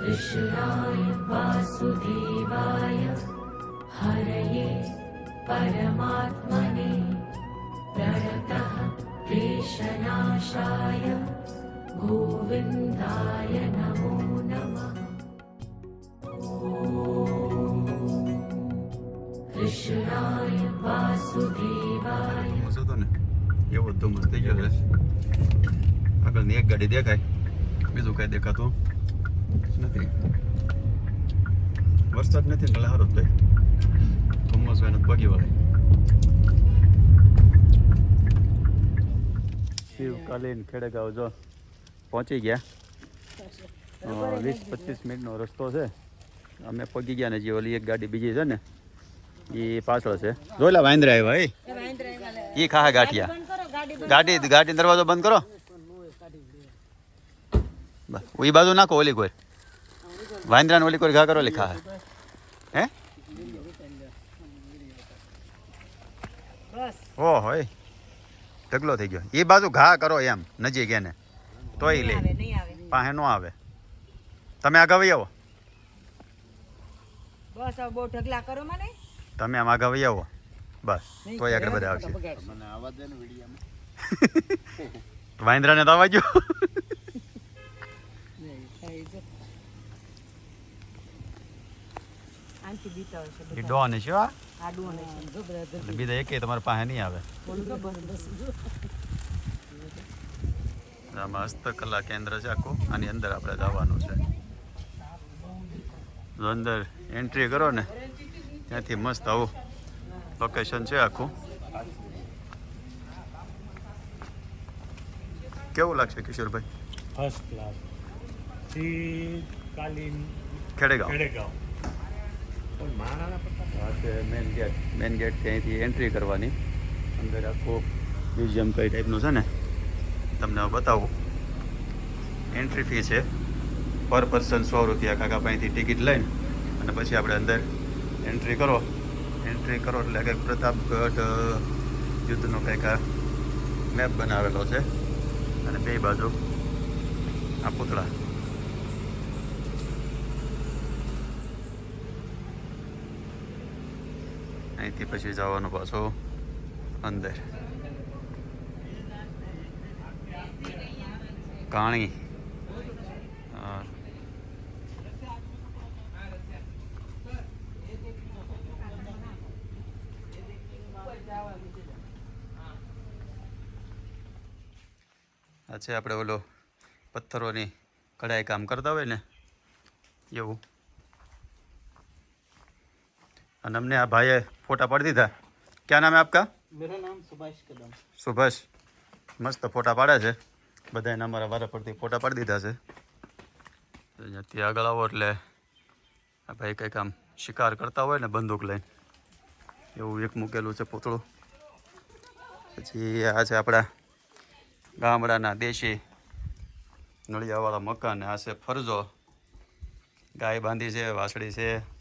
कृष्णाय वासुदेवाय हरये परमात्मने प्रणतः क्लेशनाशाय गोविन्दाय नमो नमः कृष्णाय वासुदेवाय ધુમ્મસ હતો ને એવો જ ધુમ્મસ થઈ ગયો છે આગળની એક ગાડી દેખાય બીજું કઈ દેખાતું નથી. વરસાદ નથી એટલે સારું જ થાય ધુમ્મસ હોય ને પગી વળે. શિવ કાલીન ખેડેગાંવ જો પહોંચી ગયા. વીસ પચીસ મિનિટનો રસ્તો છે. અમે પગી ગયા ને જે ઓલી એક ગાડી બીજી છે ને એ પાછળ છે. જોયેલા વાંદરા આવ્યા એ ખા ગાંઠિયા. ગાડી ગાડી દરવાજો બંધ કરો. બસ. ઓલી બાજુ નાખો ઓલી કોઈ વાંદરાને ઓલી કોઈ ઘા કરો ઓલી ખા હે? ઓ હોય. ઢગલો થઈ ગયો. એ બાજુ ઘા કરો એમ નજીક એને. તોય લે. પાસે નો આવે. તમે આગળ વહી આવો. બસ હવે બહુ ઢગલા કરો મને. તમે આમ આગળ વહી આવો. બસ. તોય આગળ બધા આવશે. વાંદરાને તો આવવા ગયો આનથી બીતા હોય છે એ ડોન છે આ? આડું અને એટલે બીજા એકે તમારા પાસે નહીં આવે. આમાં હસ્તકલા કેન્દ્ર છે આખું. આની અંદર આપણે જવાનું છે. જો અંદર એન્ટ્રી કરો ને ત્યાંથી મસ્ત આવું લોકેશન છે આખું. કેવું લાગશે કિશોરભાઈ? ફર્સ્ટ ક્લાસ શ્રી કાલીન ખેડેગાંવ. ખેડેગાંવ. પણ મેન ગેટ મેન ગેટ ત્યાંથી એન્ટ્રી કરવાની. અંદર આખું મ્યુઝિયમ કઈ ટાઈપનું છે ને તમને બતાવું. એન્ટ્રી ફી છે. પર પર્સન સો રૂપિયા. કાકા પાસેથી ટિકિટ લઈને અને પછી આપણે અંદર એન્ટ્રી કરો. એન્ટ્રી કરો એટલે કંઈક પ્રતાપગઢ યુદ્ધનો કંઈક આ મેપ બનાવેલો છે. અને બે બાજુ આ પૂતળા. અહીંથી પછી જવાનું પાછું અંદર. કાણી. આ છે આપણે ઓલો પથ્થરોની કઢાઈ કામ કરતા હોય ને, એવું. અને અમને આ ભાઈએ ફોટા પાડી દીધા. ક્યાં નામ આપકા? મેરા નામ સુભાષ કદમ સુભાષ. મસ્ત ફોટા પાડે છે. બધાને અમારા વારા પરથી ફોટા પાડી દીધા છે. અહીંયાથી આગળ આવો એટલે આ ભાઈ કંઈક આમ શિકાર કરતા હોય ને બંદૂક લઈને. એવું એક મૂકેલું છે પૂતળું. પછી આ છે આપણા ગામડાના દેશી નળિયાવાળા મકાન. આ છે ફરજો. ગાય બાંધી છે વાછડી છે.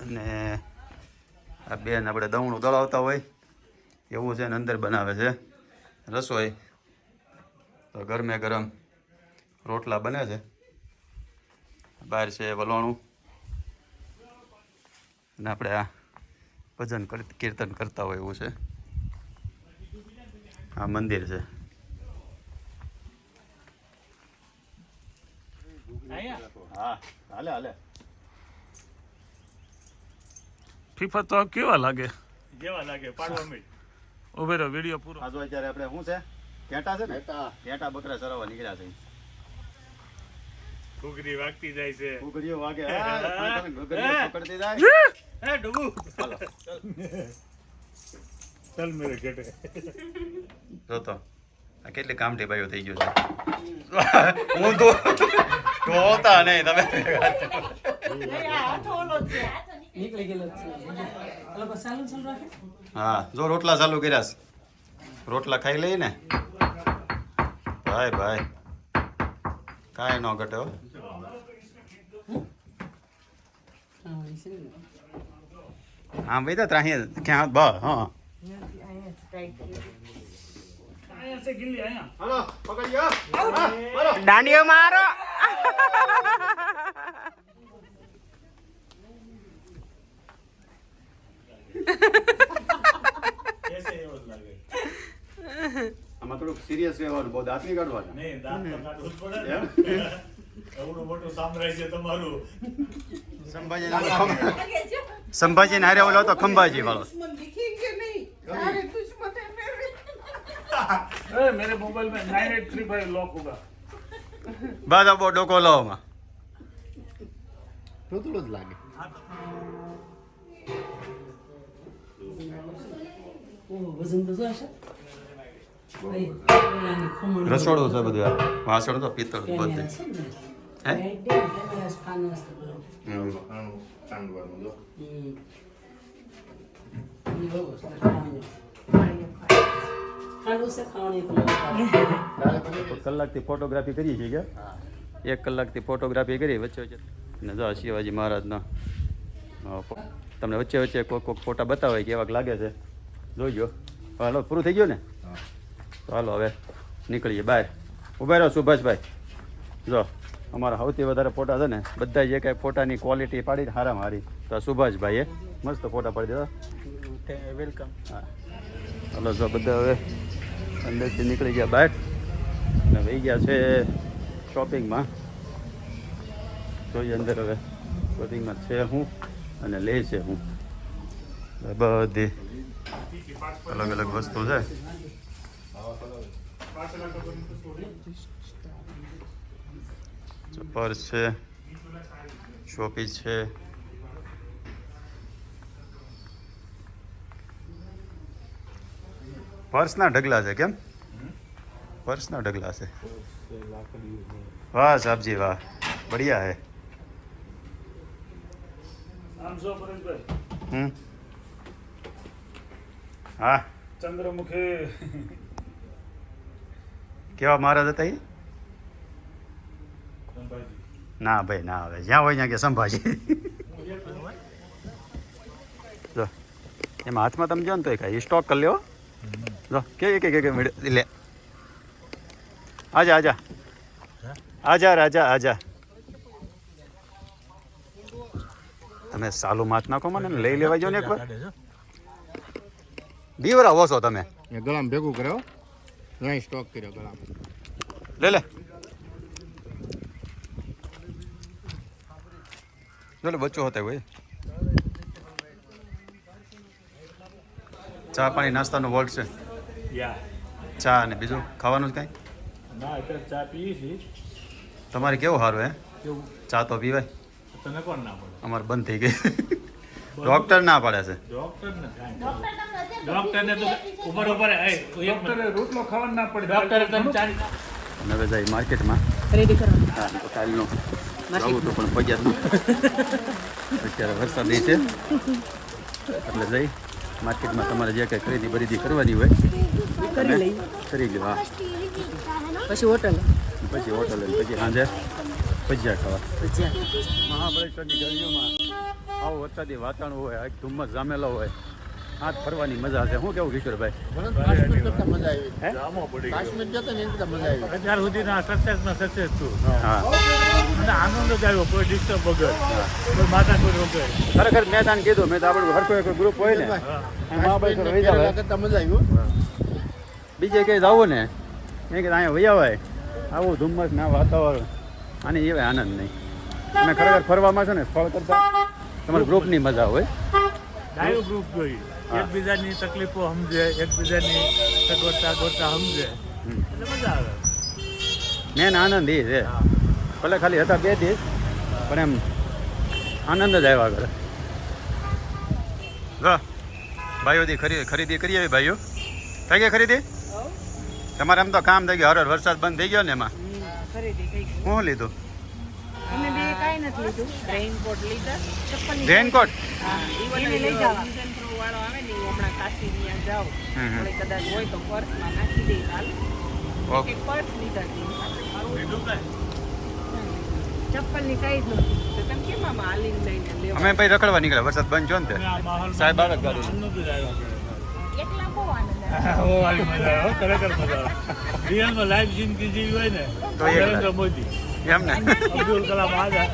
અને આ બેન આપણે દવણું દળાવતા હોય, એવું છે ને અંદર બનાવે છે રસોઈ. તો ગરમે ગરમ રોટલા બને છે. બહાર છે વલોણું. અને આપણે આ ભજન કર- કીર્તન કરતા હોય એવું છે. આ મંદિર છે. હા, હાલે હાલે. ફીફા તો કેવા લાગે? જેવા લાગે? પાડવા માંડ. ઉભે રહો વીડિયો પૂરો. આજો અત્યારે આપણે શું છે? ઘેટા છે ને? ઘેટા. બકરા ચરાવવા નીકળ્યા છે. ઘૂઘરી વાગતી જાય છે. ઘૂઘરીઓ વાગે. ઘૂઘરીઓ પકડતી જાય. હે? ડુબુ. હાલો. ચાલ મેરે ઘેટે. જો આ કેટલી કામઠી બાઈઓ થઈ ગયું છે. હું તો જોતા નહીં તમે નીકળી ગયેલો છે. હા જો રોટલા ચાલુ કર્યા છે. રોટલા ખાઈ લઈ ને. ભાઈ ભાઈ. કાંઈ ન ઘટે હા. આમ ભાઈ તો ત્રાહી ક્યાં? બ હા. દાંડિયો મારો કેસે એવો જ લાગે આમાં થોડુંક સિરિયસ રહેવાનું બહુ દાંત નહીં કાઢવાના નહીં દાંત તો કાઢવું જ પડે એમ? ને એવડું મોટું સામ્રાજ્ય તમારું સંભાજી સંભાજી ને હારે ઓલો હતો ખંભાજી વાળો ए, मेरे मोबाइल में nine eight three five lock होगा બાદા બહુ ડોકો લાવમાં તૂતળું જ લાગે ઓહ, વજન તો જોશે ભાઈ, પેલાની ખમણ રસોડું છે બધું વાસણ તો પિત્તળ બધું. કલાકથી ફોટોગ્રાફી કરીએ છીએ કે? એક કલાકથી ફોટોગ્રાફી કરી વચ્ચે વચ્ચે. ને જો શિવાજી મહારાજના તમને વચ્ચે વચ્ચે કોઈક કોઈક ફોટા બતાવે કેવાક લાગે છે. જોઈજો હાલો પૂરું થઈ ગયું ને? હાલો હવે નીકળીએ બહાર ઊભા રહો સુભાષભાઈ. જો અમારા સૌથી વધારે ફોટા છે ને બધા જે કાંઈ ફોટાની ક્વોલિટી પાડી હારામાં હારી તો સુભાષભાઈએ મસ્ત ફોટા પાડી દીધા. વેલકમ હા. ચાલો જો બધા હવે અંદરથી નીકળી ગયા બહાર અને વહી ગયા છે શોપિંગમાં જોઈએ અંદર હવે શોપિંગમાં છે હું અને લે છે હું. બધી અલગ અલગ વસ્તુ છે. પર્સ છે શોપીસ છે પર્સના ઢગલા છે કેમ પર્સના ઢગલા છે વાહ સાહેબજી વાહ બઢિયા હે આમ જો પરેશભાઈ હમ હા ચંદ્રમુખી કેવા મહારાજ હતા એ? ના ભાઈ ના આવે. જ્યાં હોય ત્યાં કે સંભાજી. જો એમાં હાથમાં તમે જો ને તો એ કાંઈ સ્ટોક કરી લ્યો જો કે કે કે લે. આજા આજા. આજા રાજા આજા. તમે સાલું માથ નાખો મને લઈ લેવા જો ને એકવાર. બીવરા હોશો તમે. એ ગળામાં ભેગું કર્યો અહીં સ્ટોક કર્યો ગળામાં. લે લે. લે બચ્ચો હતા ભાઈ. ચા પાણી નાસ્તાનો વર્ગ છે. યા. ચા અને બીજું ખાવાનું જ કાંઈ? ચા પીએ છીએ. તમારે કેવું સારું હે? ચા તો પીવાય. તને કોણ ના પડે અમારે બંધ થઈ ગઈ. ડોક્ટર ના પાડે છે. ડોક્ટર ને તો ઉપર ઉપર ડોક્ટરે રોટલો ખાવા ના પડે. ડોક્ટરે તને ચા હવે જાય માર્કેટમાં. રેડી કરો. હા તો કાલનું જવું તો પણ પગ્યા અત્યારે વરસાદ છે. એટલે જઈ માર્કેટમાં તમારે જે કંઈ ખરીદી બરીદી કરવાની હોય કરી લઈ કરી લો હા. પછી હોટલ. પછી હોટલ પછી સાંજે ભજીયા ખાવા ભજીયા મહાબળેશ્વરની ગલીઓમાં આવું વરસાદી વાતાવરણ હોય આ ધુમ્મસ જામેલો હોય હાથ ફરવાની મજા છે શું કેવું કિશોરભાઈ? અત્યાર સુધીના સક્સેસમાં સક્સેસ છું હા. આનંદ જ આવ્યો કોઈ ડિસ્ટર્બ વગર. કોઈ માથા કોઈ વગર. ખરેખર મેં તાને કીધું મેં તો આપણું હરકો એક ગ્રુપ હોય ને. મહાબળેશ્વર વહી મજા આવ્યું બીજે ક્યાંય જવું ને? એ કે અહીંયા વહી આવાય આવું ધુમ્મસ ના વાતાવરણ. આને એ આનંદ નહીં. અને ખરેખર ફરવામાં છે ને ફળ કરતા તમારા ગ્રુપની મજા હોય. ડાયો ગ્રુપ જોઈ એકબીજાની તકલીફો સમજે એકબીજાની સગવડતા ગોતા સમજે. હમ. એટલે મજા આવે. મેન આનંદ એ છે. ભલે ખાલી હતા બે દિવસ પણ એમ આનંદ જ આવ્યા કરે. જો ભાઈઓથી ખરીદી ખરીદી કરી આવી ભાઈઓ. થઈ ગઈ ખરીદી? તમારે એમ તો કામ થઈ ગયું હર વરસાદ બંધ થઈ ગયો ને એમાં? ખરીદી થઈ શું લીધું? અમે બે કાંઈ નથી લીધું. રેઇનકોટ લીધા. ચપ્પલ રેનકોટ હા એને લઈ જાવ. સીઝન થ્રુ વાળો આવે ને હમણાં કાશી ત્યાં જાવ હમ હમ. કદાચ હોય તો પર્સમાં નાખી દઈ હાલ. ઓકે. પર્સ લીધા છે. ચપ્પલની સાઈઝ નહોતી તો તમે કેમ આમાં હાલીને લઈને લેવા? અમે ભાઈ રખડવા નીકળ્યા. વરસાદ બંધ છો ને સાહેબ આવે ગાડી એકલા બહુ આનંદ આવે. બહુ આવી મજા આવે ખરેખર મજા આવે. રિયલમાં લાઈફ જિંદગી જેવી હોય ને તો નરેન્દ્ર મોદી. એમ ને. અબ્દુલ કલામ આઝાદ.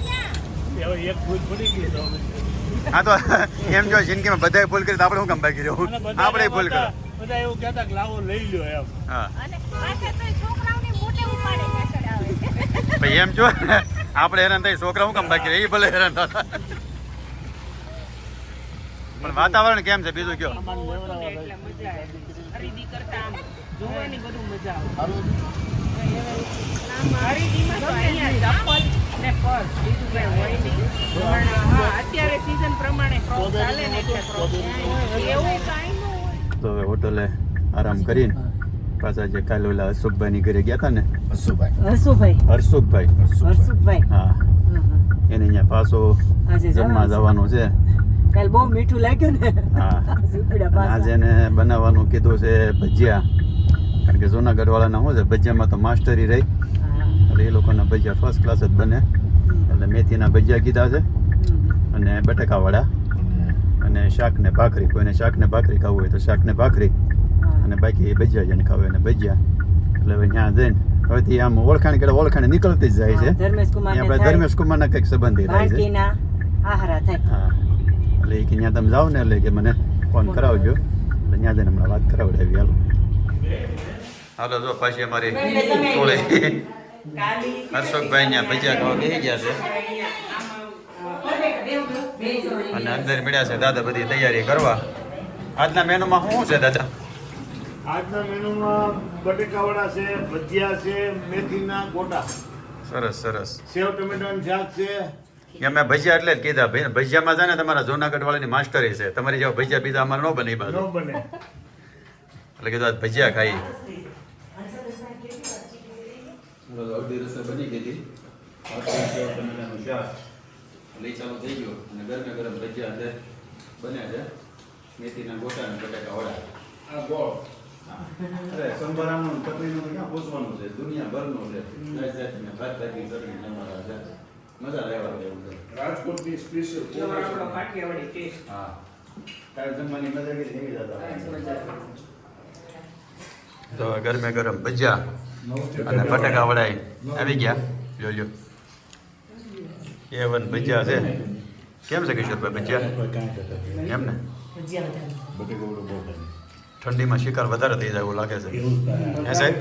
એક ભૂલ પડી ગઈ તો હા તો એમ જો જિંદગીમાં બધાએ ભૂલ કરી તો આપણે શું કામ બાકી રહ્યું આપણે ભૂલ કરો બધા- એવું કહેતા કે લાવો લઈ લ્યો એમ. હા. અને પાછા તો છોકરાઓને મોટે ઉપાડે પાછળ આવે. છે ભાઈ એમ જો આપણે હેરાન થાય છોકરા શું કામ બાકી રહે? એ ભલે હેરાન થતા. પણ વાતાવરણ કેમ છે? બીજું કયો? બહુ હતું ને એટલે મજા આવે. ખરીદી કરતા જોવાની બધું મજા આવે તો ને ને ન હવે હોટલે આરામ કરીને પાછા જે કાલે ઓલા હર્ષુખભાઈની ઘરે ગયા હતા ને? હર્ષુભાઈ હર્ષુખભાઈ હર્ષુભાઈ હા. એને અહીંયા પાછો જમવા જવાનું છે. કાલ બહુ મીઠું લાગ્યું ને. હા. આજે ને બનાવવાનું કીધું છે ભજીયા. કારણ કે જુનાગઢ વાળાના શું છે ભજીયામાં તો માસ્ટરી રહી. એટલે એ લોકોના ભજીયા ફર્સ્ટ ક્લાસ જ બને. એટલે મેથીના ભજીયા કીધા છે. અને બટાકાવાળા. અને શાક ને ભાખરી. કોઈને શાક ને ભાખરી ખાવું હોય તો શાક ને ભાખરી અને બાકી ભજીયા જેને ખાવું હોય એને ભજીયા. એટલે હવે ત્યાં જઈને હવેથી આમ ઓળખાણ કરે ઓળખાણ નીકળતી જ જાય છે. ધર્મેશ કુમાર ત્યાં આપણે ધર્મેશ કુમારના કંઈક સંબંધી થાય છે. આહારા થાય. હા. એટલે એ કે ત્યાં તમે જાઓ ને એટલે કે મને ફોન કરાવજો. એટલે ત્યાં જઈને હમણાં વાત કરાવડાવી હાલો. હાલો જો પાછી અમારી ટોળે. હર્ષોકભાઈ ત્યાં ભજીયા ખાવા બેસી ગયા છે. અને અંદર મળ્યા છે દાદા બધી તૈયારી કરવા. આજના મેનુમાં શું છે દાદા? આજના મેનુમાં બટેકાવાળા છે ભજીયા છે મેથીના ગોટા. સરસ સરસ. સેવ ટમેટાનું શાક છે એમ મેં ભજીયા એટલે જ કીધા ભાઈ ભજીયામાં છે ને તમારા જૂનાગઢ વાળાની માસ્ટરી છે. તમારી જેવા ભજીયા પીધા અમારે ન બને એ બાજુ. બને. એટલે કીધું આજ ભજીયા ખાઈ બની ગઈ હતી લઈ ચાલુ થઈ ગયો અને ગરમે ગરમ ભજીયા અંદર બન્યા છે મેથીના ગોટા અને બટાકા વડા આ ગોળ. અરે સંભારાનું ચટણીનું ક્યાં પૂછવાનું છે? દુનિયાભરનું છે. ભાત ભાતની ચટણી તમારા છે મજા લેવા જેવું રાજકોટની સ્પેશિયલ કાઠિયાવાડી ટેસ્ટ હા. કાલે જમવાની મજા કરી એવી દાદા. તો ગરમે ગરમ ભજીયા અને બટાકા વડાઈ. આવી ગયા? જો જો એ વન ભજીયા છે. કેમ છે કિશોરભાઈ ભજીયા? એમ ને? ઠંડીમાં શિકાર વધારે થઈ જાય એવું લાગે છે. હે સાહેબ?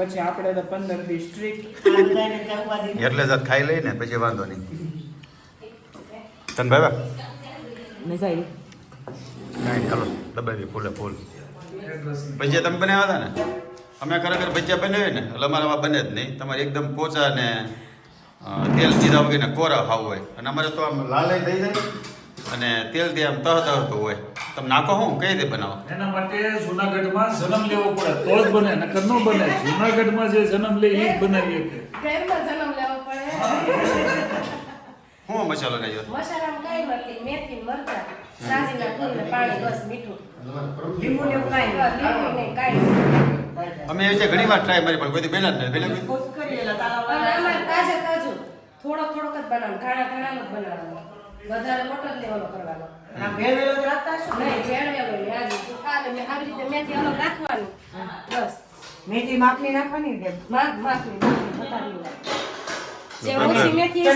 પછી આપણે તો પંદર સ્ટ્રીટ એટલે જ ખાઈ લઈ ને પછી વાંધો નહીં. તન ભાઈ આવી નહીં ચાલો દબાવી ફૂલે ફૂલ. ભજીયા તમે બનાવ્યા હતા ને? અમે ખરેખર ભજીયા બનાવીએ ને એટલે અમારે આમાં બને જ નહીં. તમારે એકદમ પોચા ને તેલ દીધા વગેરે કોરા ખાવું હોય. અને અમારે તો આમ લાલે થઈ જાય અને તેલથી આમ તહ તહતું હોય. તમે નાખો હું કઈ રીતે બનાવો? એના માટે જુનાગઢમાં જન્મ લેવો પડે તો જ બને નકર નો બને. જુનાગઢમાં જે જન્મ લે એ જ બનાવીએ શકે ઘરમાં જન્મ લેવો પડે? હું મસાલો નાખ્યો મસાલામાં કઈ નથી મેથી મરચા સાજીના ફૂલ ને પાણી બસ મીઠું. લીંબુ ને કાઈ લીંબુ ને કાઈ અમે એ ઘણી વાર ટ્રાય મારી પણ કોઈ દી પહેલા જ નહીં પહેલા પણ આમાં તાજે તાજું થોડો થોડોક જ બનાવવાનું ઘણા ઘણા જ બનાવવાનો. વધારે મોટો જ લેવાનો કરવાનો નહીં ભેળવેલો નહીં આજે સુકાલે મેં આવી રીતે મેથી અલગ રાખવાની. બસ. મેથી માખની નાખવાની કે માખ માખની. જે ઓછી મેથી ને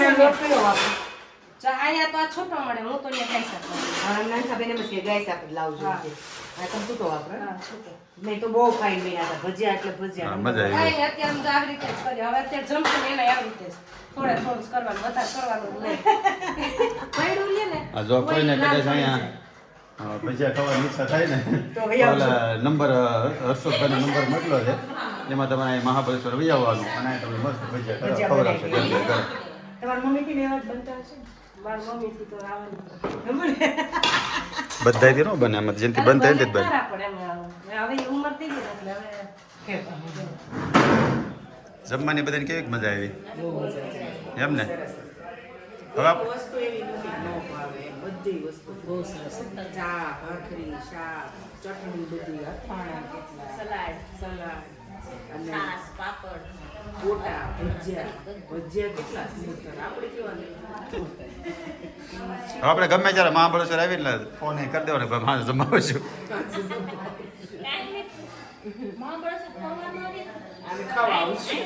જો અહીંયા તો આ છૂટો મળે હું તો અહીંયા ખાઈ શકું નાનસા બેને મસ્કે ગાય સાપ લાવજો હા. આ તમે તો વાપરો હા છૂટો. નહીં તો બહુ ફાઇન બન્યા હતા. ભજીયા એટલે ભજીયા. મજા આવી અત્યારે હું આવી રીતે જ કરી. હવે અત્યારે જમશે ને એને આવી રીતે જ. થોડે થોડું કરવાનું વધારે કરવાનું નહીં. લે ને. આ જો કોઈને કોઈ કદાચ અહીંયા ભજીયા ખાવાની ઈચ્છા થાય ને. ઓલા નંબર હર્ષોદભાઈનો નંબર મોકલો છે. એમાં તમારે મહાબળેશ્વર વહી આવવાનું અને તમને મસ્ત ભજીયા ખવડાવશે. તમારી મમ્મીથી ને બનતા હશે આવવાનું બધાયથી ન બને આમાં. જેનથી બંધ થાય ને બને. હવે ઉંમર થઈ ગઈ ને એટલે હવે જમવાની બધાને કેવી મજા આવી? એમ ને? હવે વસ્તુ એવી નથી બધી વસ્તુ બહુ સરસ. ચા ભાખરી શાક ચટણી બધી અથાણા કેટલા. Salad salad. અને ગોટા ભજીયા ભજીયા કેટલા સુંદર. આપણે કેવા આપણે ગમે ત્યારે મહાબળેશ્વર આવી એટલે ફોન કરી દેવાનો ભાઈ મારે જમાવું છું અને ખાવા આવશું.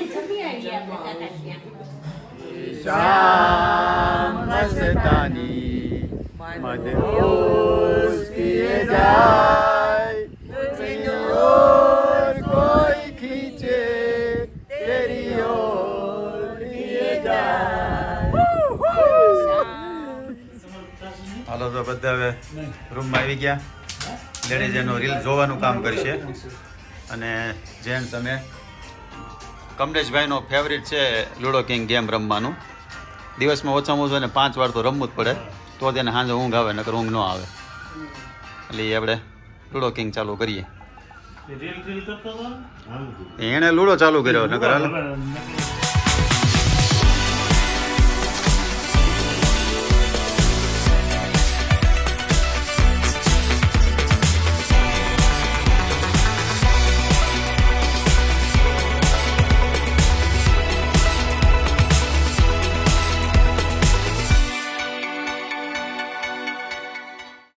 શામ મસ્તાની મદહોશ બધા હવે રૂમમાં આવી ગયા. લેડીઝ એનો રીલ જોવાનું કામ કરશે. અને જેન્ટ્સ અમે કમલેશભાઈનો ફેવરિટ છે લુડો કિંગ ગેમ રમવાનું. દિવસમાં ઓછામાં ઓછું એને પાંચ વાર તો રમવું જ પડે. તો તેને સાંજે ઊંઘ આવે નકર ઊંઘ ન આવે. એટલે આપણે લુડો કિંગ ચાલુ કરીએ. એણે લુડો ચાલુ કર્યો નકર